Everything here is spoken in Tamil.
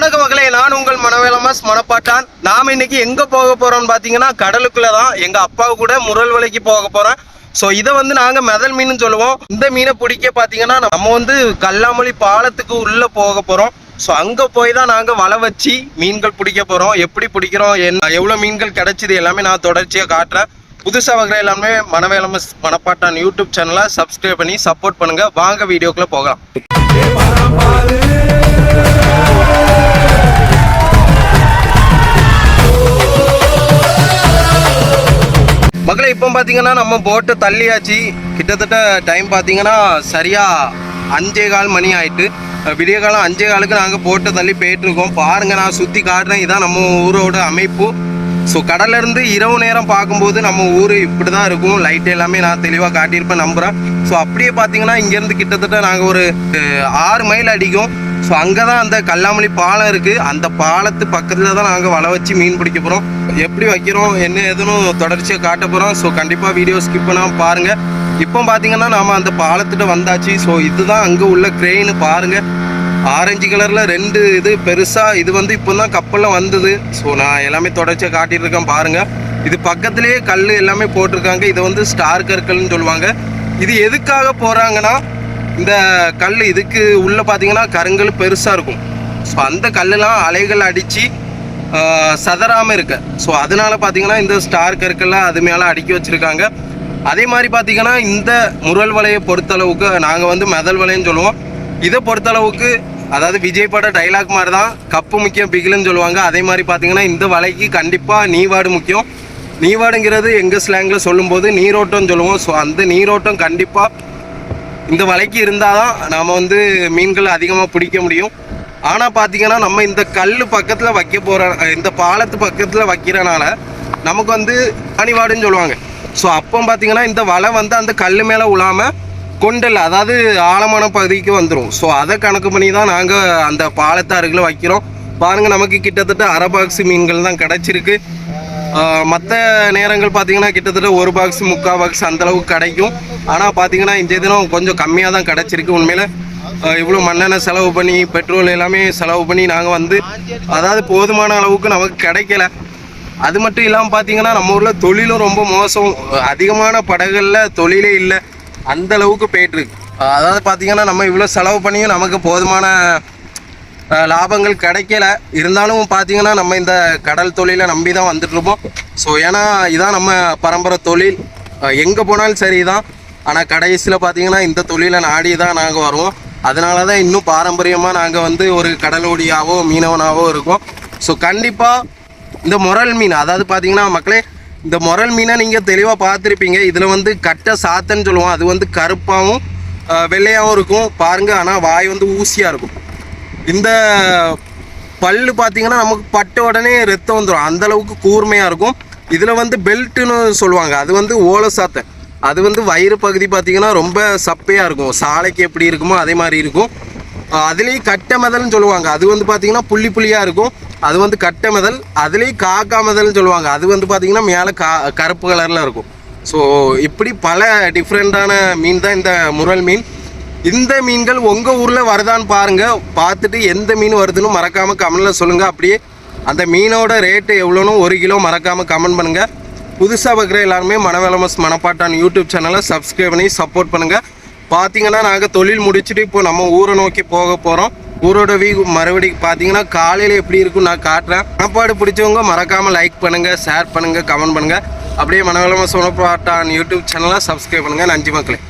வணக்க மக்களே நான் உங்கள் மனவேலமஸ் மனப்பாட்டான். நாம் இன்னைக்கு எங்கே போக போகிறோம்னு பார்த்தீங்கன்னா கடலுக்குள்ளே தான் எங்கள் அப்பா கூட முரல் வலைக்கு போக போகிறோம் ஸோ இதை வந்து நாங்கள் மெதல் மீன் சொல்லுவோம். இந்த மீனை பிடிக்க பார்த்தீங்கன்னா நம்ம வந்து கல்லாமொழி பாலத்துக்கு உள்ளே போக போகிறோம் ஸோ அங்கே போய் தான் நாங்கள் வலை வச்சு மீன்கள் பிடிக்க போகிறோம் எப்படி பிடிக்கிறோம் என்ன எவ்வளோ மீன்கள் கிடைச்சிது எல்லாமே நான் தொடர்ச்சியாக காட்டுறேன். புதுசாக வகை எல்லாமே மனவேலமஸ் மனப்பாட்டான் யூடியூப் சேனலை சப்ஸ்கிரைப் பண்ணி சப்போர்ட் பண்ணுங்கள் வாங்க வீடியோக்குள்ளே போகலாம். மக்களை இப்போ பார்த்தீங்கன்னா நம்ம போட்டு தள்ளியாச்சு. கிட்டத்தட்ட டைம் பார்த்தீங்கன்னா சரியாக அஞ்சே கால் மணி ஆயிட்டு. விடிய காலம் அஞ்சே காலுக்கு நாங்கள் போட்டு தள்ளி போயிட்டுருக்கோம். பாருங்கள் நான் சுற்றி காட்டுறேன். இதான் நம்ம ஊரோட அமைப்பு. ஸோ கடல்ல இரவு நேரம் பார்க்கும்போது நம்ம ஊர் இப்படி தான் இருக்கும். லைட் எல்லாமே நான் தெளிவாக காட்டியிருப்பேன் நம்புகிறேன் ஸோ அப்படியே பார்த்தீங்கன்னா இங்கேருந்து கிட்டத்தட்ட நாங்கள் ஒரு ஆறு மைல் அடிக்கும். ஸோ அங்கே தான் அந்த கல்லாமலி பாலம் இருக்குது அந்த பாலத்து பக்கத்தில் தான் நாங்கள் வலை வச்சு மீன் பிடிக்க போகிறோம் எப்படி வைக்கிறோம் என்ன ஏதுன்னு தொடர்ச்சியாக காட்ட போகிறோம் ஸோ கண்டிப்பாக வீடியோ ஸ்கிப் பண்ணாமல் பாருங்கள் இப்போ பார்த்தீங்கன்னா நாம் அந்த பாலத்திட்ட வந்தாச்சு. ஸோ இதுதான் அங்கே உள்ள க்ரெயின் பாருங்கள் ஆரஞ்சு கலரில் ரெண்டு இது பெருசாக இது வந்து இப்போ தான் கப்பலில் வந்தது. ஸோ நான் எல்லாமே தொடர்ச்சியாக காட்டிட்டு இருக்கேன் பாருங்கள் இது பக்கத்துலேயே கல் எல்லாமே போட்டிருக்காங்க. இதை வந்து ஸ்டார் கற்கள்னு சொல்லுவாங்க. இது எதுக்காக போகிறாங்கன்னா இந்த கல் இதுக்கு உள்ளே பார்த்தீங்கன்னா கருங்கல் பெருசாக இருக்கும். ஸோ அந்த கல்லெலாம் அலைகள் அடித்து சதறாமல் இருக்க. ஸோ அதனால பார்த்தீங்கன்னா இந்த ஸ்டார் கற்கள்லாம் அது மேலே அடுக்கி வச்சுருக்காங்க. அதே மாதிரி பார்த்தீங்கன்னா இந்த முரல் வலையை பொறுத்தளவுக்கு நாங்கள் வந்து மெதல் வலைன்னு சொல்லுவோம். இதை பொறுத்தளவுக்கு அதாவது விஜய் பட டைலாக் மாதிரி தான் கப்பு முக்கியம் பிகிலுன்னு சொல்லுவாங்க. அதே மாதிரி பார்த்தீங்கன்னா இந்த வலைக்கு கண்டிப்பாக நீவாடு முக்கியம். நீவாடுங்கிறது எங்கள் ஸ்லாங்கில் சொல்லும்போது நீரோட்டம்னு சொல்லுவோம். ஸோ அந்த நீரோட்டம் கண்டிப்பாக இந்த வலைக்கு இருந்தால் தான் நாம் வந்து மீன்கள் அதிகமாக பிடிக்க முடியும். ஆனால் பார்த்தீங்கன்னா நம்ம இந்த கல் பக்கத்தில் வைக்க போகிற இந்த பாலத்து பக்கத்தில் வைக்கிறனால நமக்கு வந்து அணிவாடுன்னு சொல்லுவாங்க. ஸோ அப்போ பார்த்தீங்கன்னா இந்த வலை வந்து அந்த கல் மேலே விழாமல் கொண்டல் அதாவது ஆழமான பகுதிக்கு வந்துடும் ஸோ அதை கணக்கு பண்ணி தான் நாங்கள் அந்த பாலத்தை அருகில் வைக்கிறோம். பாருங்கள் நமக்கு கிட்டத்தட்ட அரை பாக்ஸ் மீன்கள் தான் கிடச்சிருக்கு. மற்ற நேரங்கள் பார்த்தீங்கன்னா கிட்டத்தட்ட ஒரு பாக்ஸ் முக்கால் பாக்ஸ் அந்தளவுக்கு கிடைக்கும். ஆனால் பார்த்தீங்கன்னா இந்த தினம் கொஞ்சம் கம்மியாக தான் கிடச்சிருக்கு. உண்மையில் இவ்வளோ மண்ணெண்ணெய் செலவு பண்ணி பெட்ரோல் எல்லாமே செலவு பண்ணி நாங்கள் வந்து அதாவது போதுமான அளவுக்கு நமக்கு கிடைக்கல. அது மட்டும் இல்லாமல் பார்த்தீங்கன்னா நம்ம ஊரில் தொழிலும் ரொம்ப மோசம். அதிகமான படகுகளில் தொழிலே இல்லை. அந்த அளவுக்கு போயிட்டுருக்கு அதாவது பார்த்தீங்கன்னா நம்ம இவ்வளோ செலவு பண்ணியும் நமக்கு போதுமான லாபங்கள் கிடைக்கல. இருந்தாலும் பார்த்தீங்கன்னா நம்ம இந்த கடல் தொழிலை நம்பி தான் வந்துட்டுருப்போம். ஸோ ஏன்னா இதான் நம்ம பரம்பரை தொழில். எங்கே போனாலும் சரி தான் ஆனால் கடைசியில் பார்த்தீங்கன்னா இந்த தொழிலை நாடி தான் நாங்கள் வருவோம். அதனால தான் இன்னும் பாரம்பரியமாக நாங்கள் வந்து ஒரு கடலோடியாவோ மீனவனாவோ இருக்கோம். ஸோ கண்டிப்பாக இந்த முரல் மீன் அதாவது பார்த்தீங்கன்னா மக்களே இந்த முரல் மீனை நீங்கள் தெளிவாக பார்த்துருப்பீங்க இதில் வந்து கட்டை சாத்தன்னு சொல்லுவோம். அது வந்து கருப்பாகவும் வெள்ளையாகவும் இருக்கும். பாருங்கள் ஆனால் வாய் வந்து ஊசியாக இருக்கும். இந்த பல்லு பார்த்தீங்கன்னா நமக்கு பட்ட உடனே ரத்தம் வந்துடும் அந்த அளவுக்கு கூர்மையாக இருக்கும். இதில் வந்து பெல்ட்டுன்னு சொல்லுவாங்க. அது வந்து ஓலை சாத்தை. அது வந்து வயிறு பகுதி பார்த்தீங்கன்னா ரொம்ப சப்பையாக இருக்கும். சாலைக்கு எப்படி இருக்குமோ அதே மாதிரி இருக்கும். அதுலேயும் கட்டை மெதல்னு சொல்லுவாங்க. அது வந்து பார்த்தீங்கன்னா புள்ளி புள்ளியாக இருக்கும். அது வந்து கட்டை மெதல். அதுலேயும் காக்கா மெதல்னு சொல்லுவாங்க. அது வந்து பார்த்தீங்கன்னா மேலே கா கருப்பு கலரில் இருக்கும். ஸோ இப்படி பல டிஃப்ரெண்ட்டான மீன் தான் இந்த முரல் மீன். இந்த மீன்கள் உங்கள் ஊரில் வருதான்னு பாருங்கள் பார்த்துட்டு எந்த மீன் வருதுன்னு மறக்காமல் கமெண்டில் சொல்லுங்கள் அப்படியே அந்த மீனோட ரேட்டு எவ்வளோன்னு ஒரு கிலோ மறக்காமல் கமெண்ட் பண்ணுங்கள் புதுசாக பார்க்குற எல்லாருமே மனவளமஸ் மனப்பாட்டான் யூடியூப் சேனலை சப்ஸ்கிரைப் பண்ணி சப்போர்ட் பண்ணுங்கள் பார்த்தீங்கன்னா நாங்கள் தொழில் முடிச்சுட்டு இப்போ நம்ம ஊரை நோக்கி போக போகிறோம் ஊரோட வீ மறுபடியும் பார்த்தீங்கன்னா காலையில் எப்படி இருக்கும் நான் காட்டுறேன். மனப்பாடு பிடிச்சவங்க மறக்காமல் லைக் பண்ணுங்கள் ஷேர் பண்ணுங்கள் கமெண்ட் பண்ணுங்கள் அப்படியே மனவளமஸ் மனப்பாட்டான் யூடியூப் சேனலை சப்ஸ்கிரைப் பண்ணுங்கள் நன்றி மக்களே.